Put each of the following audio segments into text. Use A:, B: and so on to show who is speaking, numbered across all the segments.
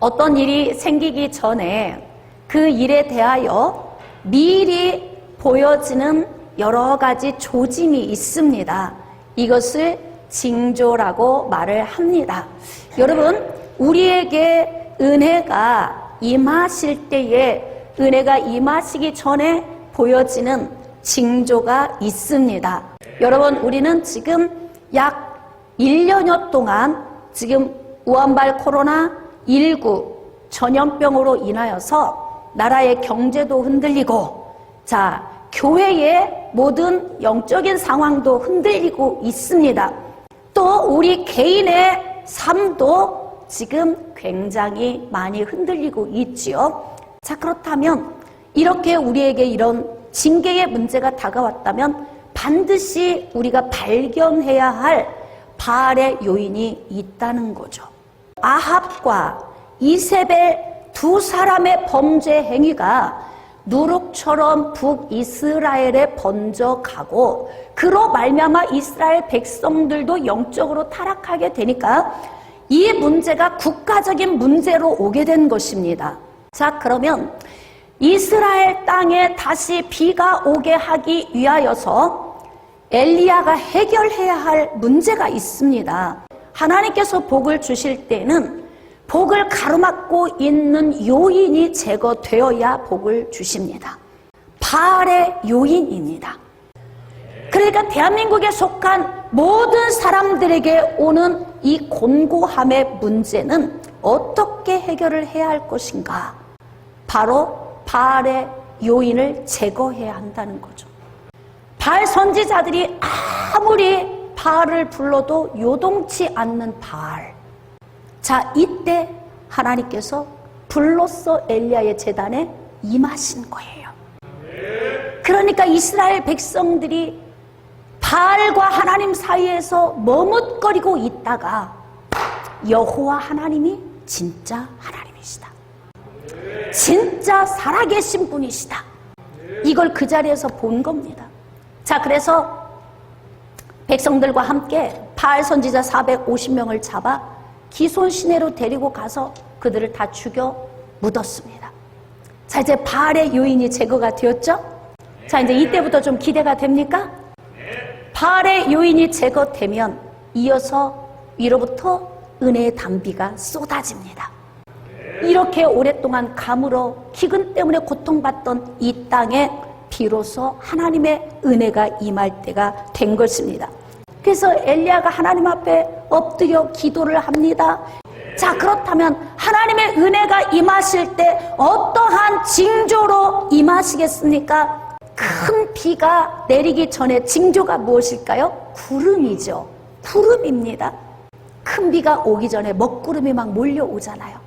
A: 어떤 일이 생기기 전에 그 일에 대하여 미리 보여지는 여러 가지 조짐이 있습니다. 이것을 징조라고 말을 합니다. 여러분, 우리에게 은혜가 임하실 때에 은혜가 임하시기 전에 보여지는 징조가 있습니다. 여러분, 우리는 지금 약 1년여 동안 지금 우한발 코로나 19 전염병으로 인하여서 나라의 경제도 흔들리고 자, 교회의 모든 영적인 상황도 흔들리고 있습니다. 또 우리 개인의 삶도 지금 굉장히 많이 흔들리고 있지요. 자, 그렇다면 이렇게 우리에게 이런 징계의 문제가 다가왔다면 반드시 우리가 발견해야 할 바알의 요인이 있다는 거죠. 아합과 이세벨 두 사람의 범죄 행위가 누룩처럼 북이스라엘에 번져가고 그로 말미암아 이스라엘 백성들도 영적으로 타락하게 되니까 이 문제가 국가적인 문제로 오게 된 것입니다. 자, 그러면 이스라엘 땅에 다시 비가 오게 하기 위하여서 엘리야가 해결해야 할 문제가 있습니다. 하나님께서 복을 주실 때는 복을 가로막고 있는 요인이 제거되어야 복을 주십니다. 바알의 요인입니다. 그러니까 대한민국에 속한 모든 사람들에게 오는 이 곤고함의 문제는 어떻게 해결을 해야 할 것인가? 바로 바알의 요인을 제거해야 한다는 거죠. 바알 선지자들이 아무리 바알을 불러도 요동치 않는 바알. 자, 이때 하나님께서 불로써 엘리야의 재단에 임하신 거예요. 그러니까 이스라엘 백성들이 바알과 하나님 사이에서 머뭇거리고 있다가 여호와 하나님이 진짜 하나님이시다. 진짜 살아계신 분이시다. 이걸 그 자리에서 본 겁니다. 자, 그래서 백성들과 함께 바알 선지자 450명을 잡아 기손 시내로 데리고 가서 그들을 다 죽여 묻었습니다. 자, 이제 바알의 요인이 제거가 되었죠? 자, 이제 이때부터 좀 기대가 됩니까? 바알의 요인이 제거되면 이어서 위로부터 은혜의 담비가 쏟아집니다. 이렇게 오랫동안 감으로 기근 때문에 고통받던 이 땅에 비로소 하나님의 은혜가 임할 때가 된 것입니다. 그래서 엘리야가 하나님 앞에 엎드려 기도를 합니다. 자, 그렇다면 하나님의 은혜가 임하실 때 어떠한 징조로 임하시겠습니까? 큰 비가 내리기 전에 징조가 무엇일까요? 구름이죠. 구름입니다. 큰 비가 오기 전에 먹구름이 막 몰려오잖아요.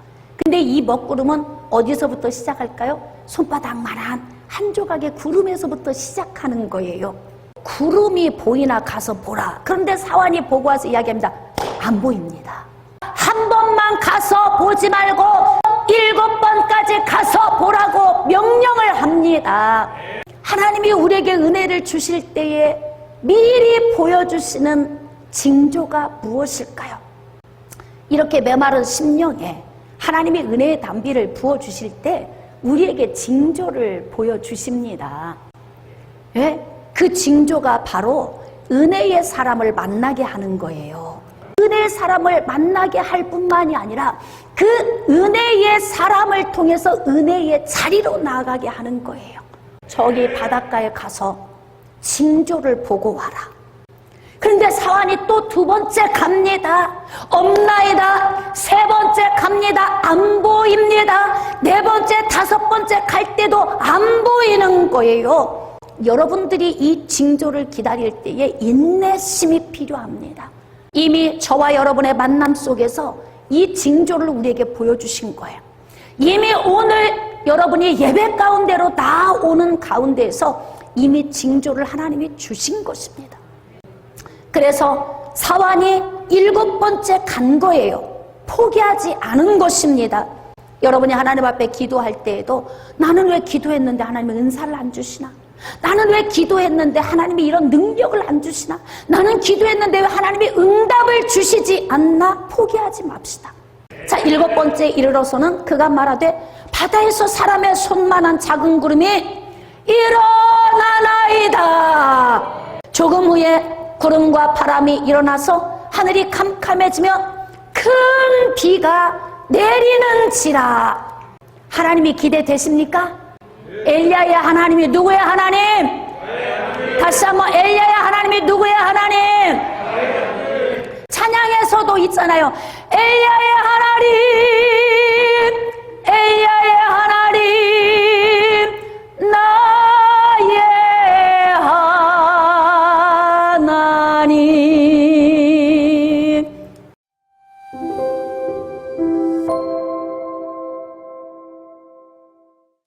A: 근데 이 먹구름은 어디서부터 시작할까요? 손바닥만한 한 조각의 구름에서부터 시작하는 거예요. 구름이 보이나 가서 보라. 그런데 사환이 보고 와서 이야기합니다. 안 보입니다. 한 번만 가서 보지 말고 일곱 번까지 가서 보라고 명령을 합니다. 하나님이 우리에게 은혜를 주실 때에 미리 보여주시는 징조가 무엇일까요? 이렇게 메마른 심령에 하나님의 은혜의 담비를 부어주실 때 우리에게 징조를 보여주십니다. 예? 그 징조가 바로 은혜의 사람을 만나게 하는 거예요. 은혜의 사람을 만나게 할 뿐만이 아니라 그 은혜의 사람을 통해서 은혜의 자리로 나아가게 하는 거예요. 저기 바닷가에 가서 징조를 보고 와라. 그런데 사환이 또 두 번째 갑니다. 없나이다. 세 번째 갑니다. 안 보입니다. 네 번째, 다섯 번째 갈 때도 안 보이는 거예요. 여러분들이 이 징조를 기다릴 때에 인내심이 필요합니다. 이미 저와 여러분의 만남 속에서 이 징조를 우리에게 보여주신 거예요. 이미 오늘 여러분이 예배 가운데로 나오는 가운데에서 이미 징조를 하나님이 주신 것입니다. 그래서 사환이 일곱 번째 간 거예요. 포기하지 않은 것입니다. 여러분이 하나님 앞에 기도할 때에도 나는 왜 기도했는데 하나님이 은사를 안 주시나? 나는 왜 기도했는데 하나님이 이런 능력을 안 주시나? 나는 기도했는데 왜 하나님이 응답을 주시지 않나? 포기하지 맙시다. 자, 일곱 번째 이르러서는 그가 말하되 바다에서 사람의 손만한 작은 구름이 일어나나이다. 조금 후에 구름과 바람이 일어나서 하늘이 캄캄해지며 큰 비가 내리는지라. 하나님이 기대되십니까? 엘리야의 하나님이 누구의 하나님? 다시 한번 엘리야의 하나님이 누구의 하나님? 찬양에서도 있잖아요.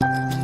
A: you